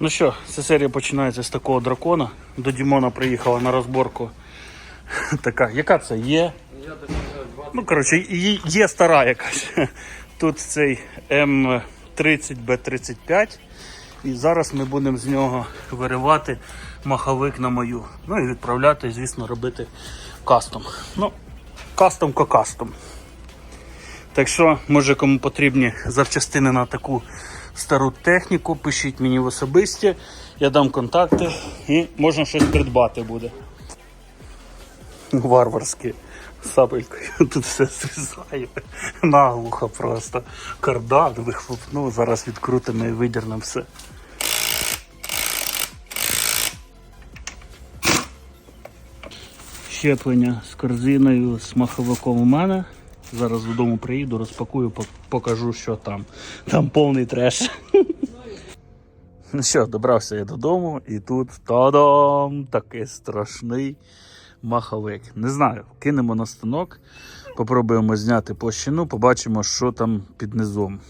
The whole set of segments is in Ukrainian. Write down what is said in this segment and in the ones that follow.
Ну що, ця серія починається з такого дракона. До Дімона приїхала на розборку. Така, яка це є? Ну, коротше, є, стара якась. Тут цей М30Б35. І зараз ми будемо з нього виривати маховик на мою. Ну і відправляти, звісно, робити кастом. Ну, кастом ко кастом. Так що, може, кому потрібні запчастини на таку стару техніку, пишіть мені в особисті, я дам контакти і можна щось придбати буде. Варварські сабелькою тут все зрізаю. Наглухо просто. Кардан вихлопнув, зараз відкрутимо і видірнемо все. Щеплення з корзиною, з маховиком у мене. Зараз додому приїду, розпакую, покажу, що там. Там повний треш. Ну що, добрався я додому, і тут та-дам! Такий страшний маховик. Не знаю, кинемо на станок, попробуємо зняти площину, побачимо, що там під низом.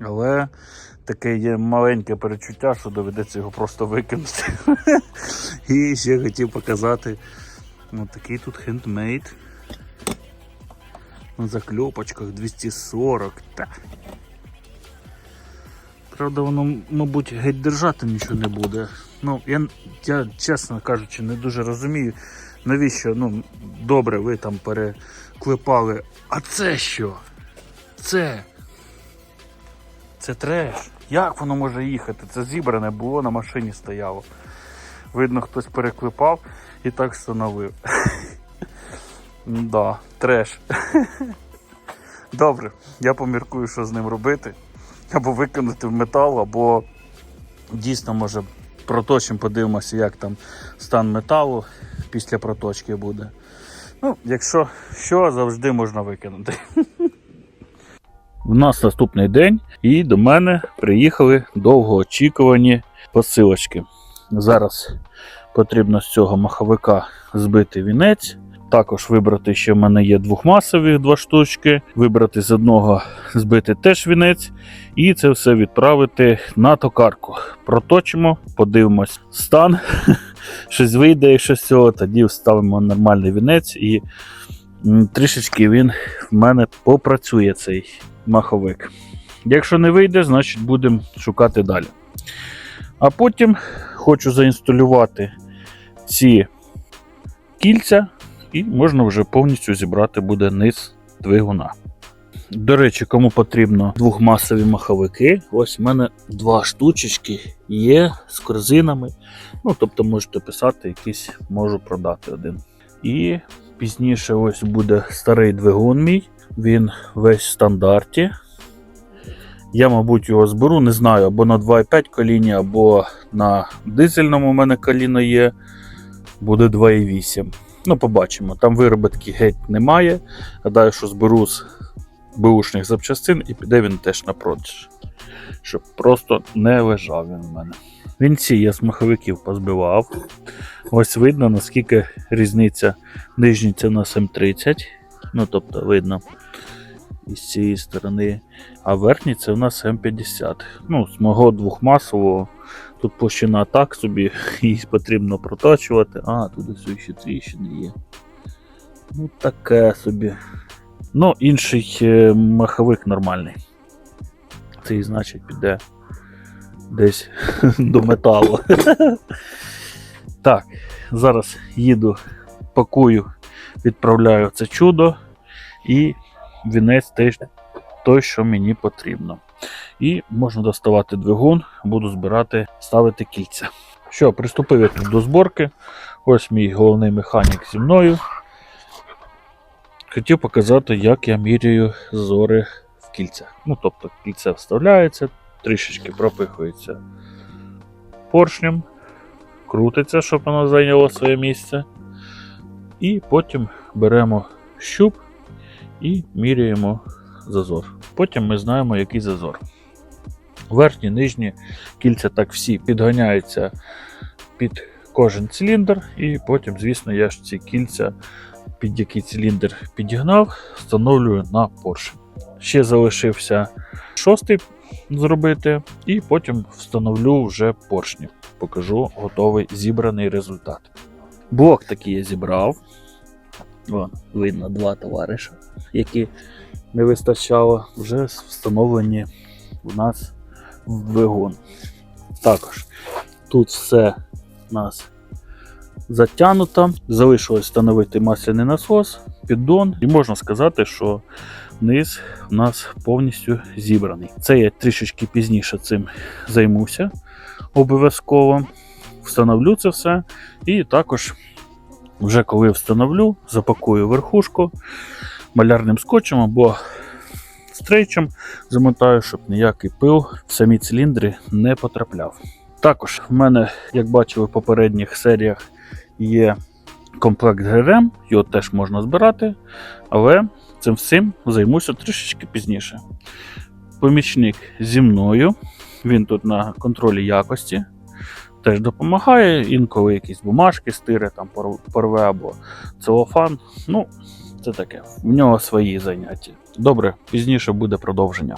Але таке є маленьке перечуття, що доведеться його просто викинути. І ще хотів показати Ось такий тут хендмейд. На закльопочках 240. Та. Правда, воно, мабуть, геть держати нічого не буде. Ну, я, я, чесно кажучи, не дуже розумію, навіщо, ну, добре, ви там переклепали. А це що? Це. Це треш. Як воно може їхати? Це зібране було, на машині стояло. Видно, хтось переклепав і так встановив. Да, треш. Добре, я поміркую, що з ним робити. Або викинути в метал, або дійсно може проточимо, подивимося, як там стан металу після проточки буде. Ну, якщо що, завжди можна викинути. У нас наступний день, і до мене приїхали довгоочікувані посилочки. Зараз потрібно з цього маховика збити вінець. Також вибрати, що в мене є двохмасові два штучки, вибрати з одного, збити теж вінець, і це все відправити на токарку. Проточимо, подивимось стан. Щось вийде, якщо з цього, тоді вставимо нормальний вінець, і трішечки він в мене попрацює цей маховик. Якщо не вийде, значить будемо шукати далі. А потім хочу заінсталювати ці кільця, і можна вже повністю зібрати буде низ двигуна. До речі, кому потрібно двохмасові маховики, ось в мене два штучечки є з корзинами. Ну, тобто можете писати, якийсь можу продати один. І пізніше ось буде старий двигун мій. Він весь в стандарті. Я, мабуть, його зберу, не знаю, або на 2,5 коліні, або на дизельному у мене коліно є. Буде 2,8. Ну, побачимо. Там виробітки геть немає. Гадаю, що зберу з бушних запчастин і піде він теж на продаж. Щоб просто не лежав він у мене. Вінці я з маховиків позбивав. Ось видно, наскільки різниця нижній це у нас М30. Ну, тобто, видно із цієї сторони. А верхній це у нас М50. Ну, з мого двохмасового. Тут площина так собі, її потрібно проточувати. А, тут ось ще тріщини є. Ну, таке собі. Ну, інший е, маховик нормальний. Цей, значить, піде десь до металу. Так, зараз їду, пакую, відправляю це чудо і вінець теж той, що мені потрібно. І можна доставати двигун, буду збирати, ставити кільця. Що, приступив я тут до зборки. Ось мій головний механік зі мною. Хотів показати, як я міряю зори в кільцях. Ну, тобто, кільце вставляється, трішечки пропихується поршнем, крутиться, щоб воно зайняло своє місце. І потім беремо щуп і міряємо зазор. Потім ми знаємо, який зазор. Верхні, нижні кільця так всі підганяються під кожен циліндр, і потім, звісно, я ж ці кільця, під який циліндр підігнав, встановлюю на поршень. Ще залишився шостий зробити, і потім встановлю вже поршні. Покажу готовий зібраний результат. Блок такий я зібрав. Вон, видно два товариша, які не вистачало, вже встановлені у нас в двигун. Також тут все у нас затягнуто. Залишилось встановити масляний насос, піддон, і можна сказати, що низ у нас повністю зібраний. Це я трішечки пізніше цим займуся обов'язково. Встановлю це все. І також, вже коли встановлю, запакую верхушку малярним скотчем або стрейчем, замотаю, щоб ніякий пил в самі циліндри не потрапляв. Також в мене, як бачили в попередніх серіях, є комплект ГРМ, його теж можна збирати, але цим всім займуся трішечки пізніше. Помічник зі мною, він тут на контролі якості, теж допомагає, інколи якісь бумажки стире, там пор- порве або целофан. Ну, це таке. В нього свої заняття. Добре, пізніше буде продовження.